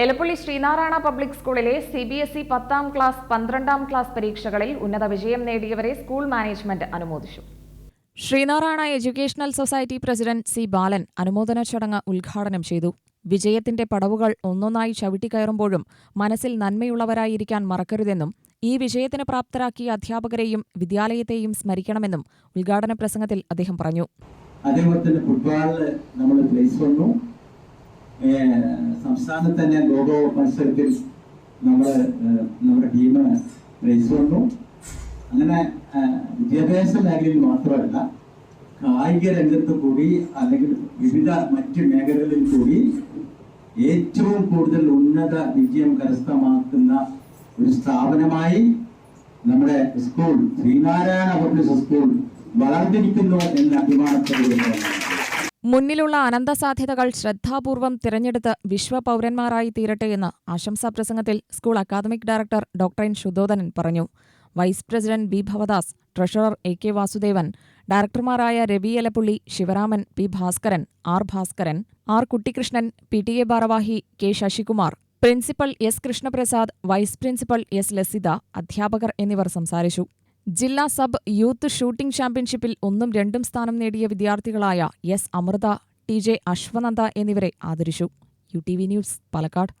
Elappally Sreenarayana public സ്കൂളിലെ C B S E പത്താം class പന്ത്രണ്ടാം ക്ലാസ് പരീക്ഷകളിൽ ഉന്നത വിജയം നേടിയവരെ സ്കൂൾ മാനേജ്മെന്റ് അനുമോദിച്ചു. Sreenarayana educational society president C Balan അനുമോദന ചടങ്ങ് ഉദ്ഘാടനം ചെയ്തു. വിജയത്തിന്റെ പടവുകൾ ഒന്നൊന്നായി ചവിട്ടിക്കയറുമ്പോഴും മനസ്സിൽ നന്മയുള്ളവരായിരിക്കാൻ മറക്കരുതെന്നും ഈ വിജയത്തിന് പ്രാപ്തരാക്കിയ അധ്യാപകരെയും വിദ്യാലയത്തെയും സ്മരിക്കണമെന്നും ഉദ്ഘാടന പ്രസംഗത്തിൽ അദ്ദേഹം പറഞ്ഞു. അതേപോലെ തന്നെ ഫുട്ബോളിൽ നമ്മൾ പ്ലേസ് വന്നു. സംസ്ഥാനത്ത് തന്നെ ഗോഗോ മത്സരത്തിൽ നമ്മൾ നമ്മുടെ ടീം പ്രൈസ് വന്നു അങ്ങനെ വിദ്യാഭ്യാസ മേഖലയിൽ മാത്രമല്ല കായിക രംഗത്ത് കൂടി അല്ലെങ്കിൽ വിവിധ മറ്റ് മേഖലകളിൽ കൂടി ഏറ്റവും കൂടുതൽ ഉന്നത വിജയം കരസ്ഥമാക്കുന്ന ഒരു സ്ഥാപനമായി നമ്മുടെ സ്കൂൾ ശ്രീനാരായണ പബ്ലിക് സ്കൂൾ വളർന്നിരിക്കുന്നു എന്ന അഭിമാനത്തോടെ. മുന്നിലുള്ള അനന്തസാധ്യതകൾ ശ്രദ്ധാപൂർവം തിരഞ്ഞെടുത്ത് വിശ്വപൗരന്മാരായി തീരട്ടെയെന്ന് ആശംസാ പ്രസംഗത്തിൽ school academic director doctor N Sudhodhanan പറഞ്ഞു. Vice president B Bhavadas treasurer A K Vasudevan ഡയറക്ടർമാരായ Ravi Elappully Sivaraman P Bhaskaran R Bhaskaran R Kuttikrishnan P T A ഭാരവാഹി K Sasikumar principal S Krishnaprasad vice principal S Lasitha അധ്യാപകർ എന്നിവർ സംസാരിച്ചു. ജില്ലാ sub youth shooting ചാമ്പ്യൻഷിപ്പിൽ ഒന്നും രണ്ടും സ്ഥാനം നേടിയ വിദ്യാർത്ഥികളായ S Amritha T J Aswananda എന്നിവരെ ആദരിച്ചു. U T V news Palakkad.